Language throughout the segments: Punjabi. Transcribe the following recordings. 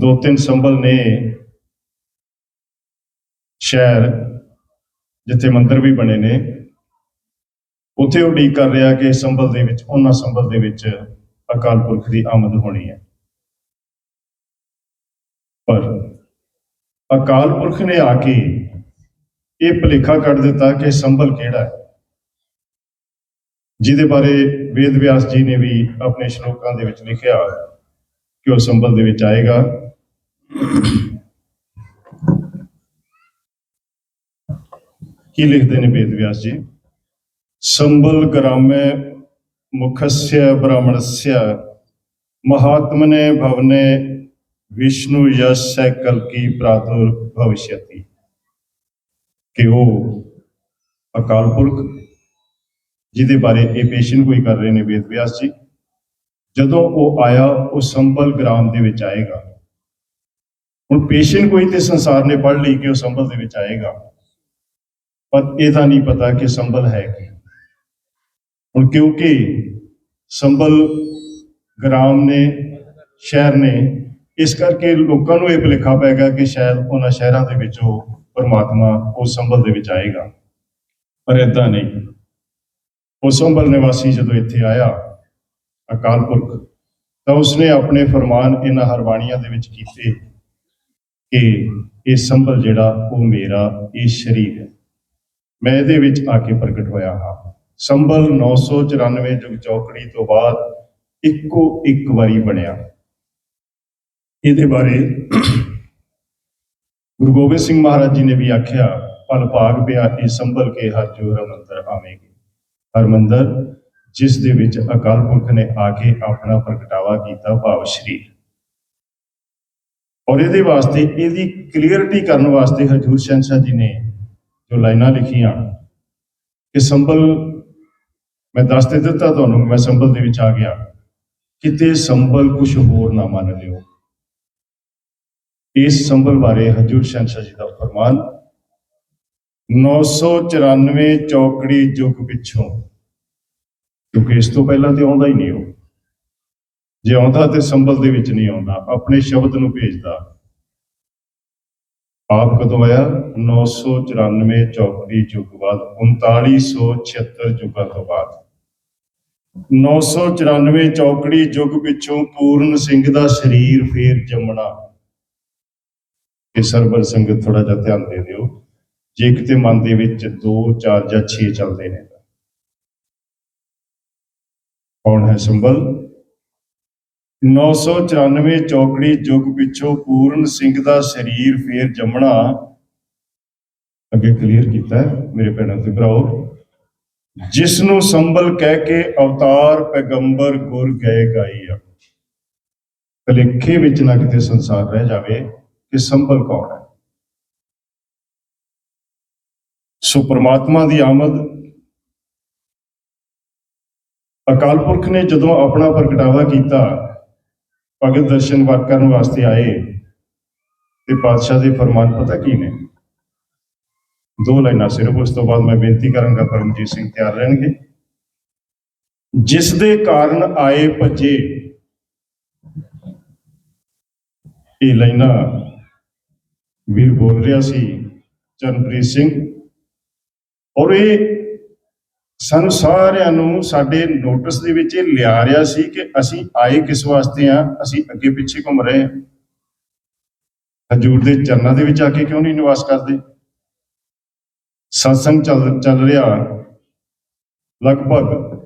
ਦੋ ਤਿੰਨ ਸੰਭਲ ਨੇ ਸ਼ਹਿਰ, ਜਿੱਥੇ ਮੰਦਿਰ ਵੀ ਬਣੇ ਨੇ। ਉੱਥੇ ਉਡੀਕ ਕਰ ਰਿਹਾ ਕਿ ਸੰਭਲ ਦੇ ਵਿੱਚ, ਉਹਨਾਂ ਸੰਭਲ ਦੇ ਵਿੱਚ ਅਕਾਲ ਪੁਰਖ ਦੀ ਆਮਦ ਹੋਣੀ ਹੈ। ਪਰ ਅਕਾਲ ਪੁਰਖ ਨੇ ਆ ਕੇ ਇਹ ਭੁਲੇਖਾ ਕੱਢ ਦਿੱਤਾ ਕਿ ਸੰਭਲ ਕਿਹੜਾ ਹੈ। ਜਿਹਦੇ ਬਾਰੇ ਵੇਦ ਵਿਆਸ ਜੀ ਨੇ ਵੀ ਆਪਣੇ ਸ਼ਲੋਕਾਂ ਦੇ ਵਿੱਚ ਲਿਖਿਆ ਕਿ ਉਹ ਸੰਭਲ ਦੇ ਵਿੱਚ ਆਏਗਾ। ਕੀ ਲਿਖਦੇ ਨੇ ਵੇਦ ਵਿਆਸ ਜੀ? ਸੰਬਲ ਗ੍ਰਾਮੇ ਮੁਖਸਯ ਬ੍ਰਾਹਮਣਸਯ, ਮਹਾਤਮਨੇ ਭਵਨੇ ਵਿਸ਼ਨੂੰ ਯਸ ਕਲਕੀ ਪ੍ਰਾਤੁਰ ਭਵਿਸ਼ਯਤੀ। ਕਿ ਉਹ ਅਕਾਲ ਪੁਰਖ, ਜਿਹਦੇ ਬਾਰੇ ਇਹ ਪੇਸ਼ਨ ਕੋਈ ਕਰ ਰਹੇ ਨੇ ਵੇਦ ਵਿਆਸ ਜੀ? ਜਦੋਂ ਉਹ ਆਇਆ, ਉਹ ਸੰਭਲ ਗ੍ਰਾਮ ਦੇ ਵਿੱਚ ਆਏਗਾ। ਹੁਣ ਪੇਸ਼ਨ ਕੋਈ ਤੇ ਸੰਸਾਰ ਨੇ ਪੜ੍ਹ ਲਈ ਕਿ ਉਹ ਸੰਭਲ ਦੇ ਵਿੱਚ ਆਏਗਾ। ਪਰ ਇਹ ਤਾਂ ਨਹੀਂ ਪਤਾ ਕਿ ਸੰਭਲ ਹੈ ਕੀ। ਹੁਣ ਕਿਉਂਕਿ ਸੰਭਲ ਗ੍ਰਾਮ ਨੇ, ਸ਼ਹਿਰ ਨੇ, ਇਸ ਕਰਕੇ ਲੋਕਾਂ ਨੂੰ ਇਹ ਭੁਲੇਖਾ ਪੈ ਗਿਆ ਕਿ ਸ਼ਾਇਦ ਉਹਨਾਂ ਸ਼ਹਿਰਾਂ ਦੇ ਵਿੱਚ ਉਹ ਪਰਮਾਤਮਾ ਉਹ ਸੰਭਲ ਦੇ ਵਿੱਚ ਆਏਗਾ। ਪਰ ਇਦਾਂ ਨਹੀਂ। ਉਹ ਸੰਭਲ ਨਿਵਾਸੀ ਜਦੋਂ ਇੱਥੇ ਆਇਆ, ਅਕਾਲ ਪੁਰਖ, ਤਾਂ ਉਸਨੇ ਆਪਣੇ ਫਰਮਾਨ ਇਹਨਾਂ ਹਰਬਾਣੀਆਂ ਦੇ ਵਿੱਚ ਕੀਤੇ। ਕਿ ਇਹ ਸੰਭਲ ਜਿਹੜਾ ਉਹ ਮੇਰਾ, ਇਹ ਸ਼ਰੀਰ ਹੈ। ਮੈਂ ਇਹਦੇ ਵਿੱਚ ਆ ਕੇ ਪ੍ਰਗਟ ਹੋਇਆ ਹਾਂ। ਸੰਭਲ 994 ਜੁਗ ਚੌਕੜੀ ਤੋਂ ਬਾਅਦ ਇੱਕੋ ਇੱਕ ਵਾਰੀ ਬਣਿਆ। ਇਹਦੇ ਬਾਰੇ ਗੁਰੂ ਗੋਬਿੰਦ ਸਿੰਘ ਮਹਾਰਾਜ ਜੀ ਨੇ ਵੀ ਆਖਿਆ ਪਲ ਭਾਗ ਪਿਆ, ਇਹ ਸੰਭਲ ਕੇ ਹਰ ਜੋਰ ਮੰਦਰ ਆਵੇਗੀ। ਹਰ ਮੰਦਰ ਜਿਸ ਦੇ ਵਿੱਚ ਅਕਾਲ ਪੁਰਖ ਨੇ ਆ ਕੇ ਆਪਣਾ ਪ੍ਰਗਟਾਵਾ ਕੀਤਾ, ਭਾਵ ਸ਼ਰੀਰ। ਔਰ ਇਹਦੇ ਵਾਸਤੇ ਇਹਦੀ ਕਲੀਅਰਟੀ ਕਰਨ ਵਾਸਤੇ ਹਜੂਰ ਸ਼ੰਸ਼ਾ ਜੀ ਨੇ ਜੋ ਲਾਈਨਾਂ ਲਿਖੀਆਂ ਕਿ ਸੰਭਲ, ਮੈਂ ਦੱਸ ਦੇ ਦਿੱਤਾ ਤੁਹਾਨੂੰ, ਮੈਂ ਸੰਭਲ ਦੇ ਵਿੱਚ ਆ ਗਿਆ। ਕਿਤੇ ਸੰਭਲ ਕੁਝ ਹੋਰ ਨਾ ਮੰਨ ਲਿਓ। ਇਸ ਸੰਭਲ ਬਾਰੇ ਹਜੂਰ ਸ਼ੰਸ਼ਾ ਜੀ ਦਾ ਫਰਮਾਨ 994 ਚੌਕੜੀ ਜੁਗ ਪਿੱਛੋਂ, ਕਿਉਂਕਿ ਇਸ ਤੋਂ ਪਹਿਲਾਂ ਤੇ ਆਉਂਦਾ ਹੀ ਨਹੀਂ ਉਹ। ਜੇ ਆਉਂਦਾ ਤੇ ਸੰਭਲ ਦੇ ਵਿੱਚ ਨਹੀਂ ਆਉਂਦਾ, ਆਪਣੇ ਸ਼ਬਦ ਨੂੰ ਭੇਜਦਾ। ਆਪ ਕਦੋਂ ਆਇਆ? 994 ਚੌਕੜੀ ਯੁੱਗ ਬਾਅਦ 3976 ਯੁੱਗਾਂ ਤੋਂ ਬਾਅਦ। 994 ਚੌਕੜੀ ਯੁੱਗ ਪਿੱਛੋਂ ਪੂਰਨ ਸਿੰਘ ਦਾ ਸਰੀਰ ਫੇਰ ਜੰਮਣਾ। ਇਹ ਸਰਬਰ ਸੰਗਤ ਥੋੜਾ ਜਿਹਾ ਧਿਆਨ ਦੇ ਦਿਓ। ਜੇ ਕਿਤੇ ਮਨ ਦੇ ਵਿੱਚ 2 4 ਜਾਂ 6 ਚੱਲਦੇ ਨੇ ਕੌਣ ਹੈ ਸੰਭਲ? 994 ਚੌਕੜੀ ਯੁੱਗ ਪਿੱਛੋਂ ਪੂਰਨ ਸਿੰਘ ਦਾ ਸਰੀਰ ਫੇਰ ਜੰਮਣਾ। ਅੱਗੇ ਕਲੀਅਰ ਕੀਤਾ ਮੇਰੇ ਭੈਣਾਂ ਤੇ ਭਰਾਓ। ਜਿਸ ਨੂੰ ਸੰਭਲ ਕਹਿ ਕੇ ਅਵਤਾਰ ਪੈਗੰਬਰ ਗੁਰ ਗਏ ਗਾਈ ਆ। ਭਲੇਖੇ ਵਿੱਚ ਨਾ ਕਿਤੇ ਸੰਸਾਰ ਰਹਿ ਜਾਵੇ ਕਿ ਸੰਭਲ ਕੌਣ ਹੈ। ਸੋ ਪ੍ਰਮਾਤਮਾ ਦੀ ਆਮਦ। ਅਕਾਲ ਪੁਰਖ ਨੇ ਜਦੋਂ ਆਪਣਾ ਪ੍ਰਗਟਾਵਾ ਕੀਤਾ ਭਗਤ ਦਰਸ਼ਨ ਕਰਨ ਵਾਸਤੇ ਆਏ ਤੇ ਪਾਤਸ਼ਾਹ ਦੇ ਫਰਮਾਨ ਪਤਾ ਕੀ ਨੇ? ਦੋ ਲਾਈਨਾਂ ਸਿਰਫ, ਉਸ ਤੋਂ ਬਾਅਦ ਮੈਂ ਬੇਨਤੀ ਕਰਾਂਗਾ ਪਰਮਜੀਤ ਸਿੰਘ ਤਿਆਰ ਰਹਿਣਗੇ। ਜਿਸ ਦੇ ਕਾਰਨ ਆਏ ਭੱਜੇ, ਇਹ ਲਾਈਨਾਂ ਵੀਰ ਬੋਲ ਰਿਹਾ ਸੀ ਚਰਨਪ੍ਰੀਤ ਸਿੰਘ। ਔਰ ਇਹ ਸਾਨੂੰ ਸਾਰਿਆਂ ਨੂੰ ਸਾਡੇ ਨੋਟਿਸ ਦੇ ਵਿੱਚ ਇਹ ਲਿਆ ਰਿਹਾ ਸੀ ਕਿ ਅਸੀਂ ਆਏ ਕਿਸ ਵਾਸਤੇ ਆ ਅਸੀਂ ਅੱਗੇ ਪਿੱਛੇ ਘੁੰਮ ਰਹੇ ਹਾਂ। ਹਜੂਰ ਦੇ ਚਰਨਾਂ ਦੇ ਵਿੱਚ ਆ ਕੇ ਕਿਉਂ ਨਹੀਂ ਨਿਵਾਸ ਕਰਦੇ? satsang ਚੱਲ ਚੱਲ ਰਿਹਾ। ਲਗਭਗ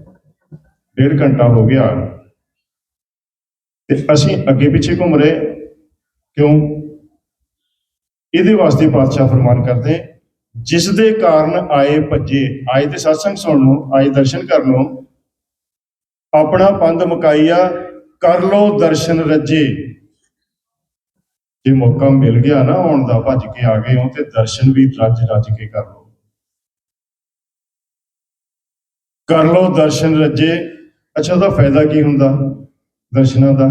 ਡੇਢ ਘੰਟਾ ਹੋ ਗਿਆ। ਤੇ ਅਸੀਂ ਅੱਗੇ ਪਿੱਛੇ ਘੁੰਮ ਰਹੇ। ਕਿਉਂ? ਇਹਦੇ ਵਾਸਤੇ ਪਾਤਸ਼ਾਹ ਫਰਮਾਨ ਕਰਦੇ ਜਿਸ ਦੇ ਕਾਰਨ ਆਏ ਭੱਜੇ, ਆਏ ਤੇ satsang ਸੁਣਨ ਨੂੰ, ਆਏ ਦਰਸ਼ਨ ਕਰਨ ਨੂੰ, ਆਪਣਾ ਪੰਧ ਮੁਕਾਈਆ ਕਰ ਲੋ ਦਰਸ਼ਨ ਰੱਜੇ। ਜੇ ਮੌਕਾ ਮਿਲ ਗਿਆ ਨਾ ਆਉਣ ਦਾ, ਭੱਜ ਕੇ ਆ ਗਏ ਹੋ ਤੇ ਦਰਸ਼ਨ ਵੀ ਰੱਜ ਰੱਜ ਕੇ ਕਰ ਲੋ ਕਰ ਲੋ ਦਰਸ਼ਨ ਰੱਜੇ। ਅੱਛਾ, ਉਹਦਾ ਫਾਇਦਾ ਕੀ ਹੁੰਦਾ ਦਰਸ਼ਨਾਂ ਦਾ?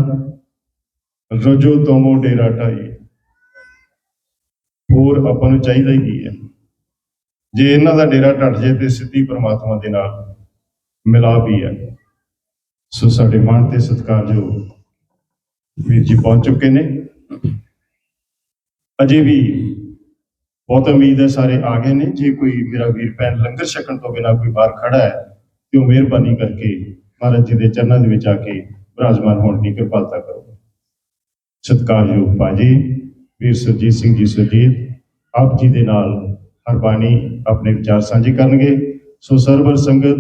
ਰਜੋ ਤੋਮੋ ਡੇਰਾ ਢਾਈ। ਹੋਰ ਆਪਾਂ ਨੂੰ ਚਾਹੀਦਾ ਹੀ ਕੀ ਹੈ? ਜੇ ਇਹਨਾਂ ਦਾ ਡੇਰਾ ਟੱਟ ਜੇ ਤੇ ਸਿੱਧੀ ਪ੍ਰਮਾਤਮਾ ਦੇ ਨਾਲ ਮਿਲਾਪ ਹੀ ਹੈ। ਸੋ ਸਾਡੇ ਮਾਣ ਤੇ ਸਤਿਕਾਰਯੋਗ ਵੀਰ ਜੀ ਪਹੁੰਚ ਚੁੱਕੇ ਨੇ। ਅਜੇ ਵੀ ਬਹੁਤ ਉਮੀਦ ਹੈ, ਸਾਰੇ ਆ ਗਏ ਨੇ। ਜੇ ਕੋਈ ਮੇਰਾ ਵੀਰ ਭੈਣ ਲੰਗਰ ਛਕਣ ਤੋਂ ਬਿਨਾਂ ਕੋਈ ਬਾਹਰ ਖੜਾ ਹੈ, ਤੇ ਉਹ ਮਿਹਰਬਾਨੀ ਕਰਕੇ ਮਹਾਰਾਜ ਜੀ ਦੇ ਚਰਨਾਂ ਦੇ ਵਿੱਚ ਆ ਕੇ ਬਰਾਜਮਾਨ ਹੋਣ ਦੀ ਕਿਰਪਾਲਤਾ ਕਰੋ। ਸਤਿਕਾਰਯੋਗ ਭਾਜੀ, ਵੀਰ ਸੁਰਜੀਤ ਸਿੰਘ ਜੀ, ਸੁਰਜੀਤ, ਆਪ ਜੀ ਦੇ ਨਾਲ ਹਰਬਾਣੀ ਆਪਣੇ ਵਿਚਾਰ ਸਾਂਝੇ ਕਰਨਗੇ। ਸੋ ਸਰਵਰ ਸੰਗਤ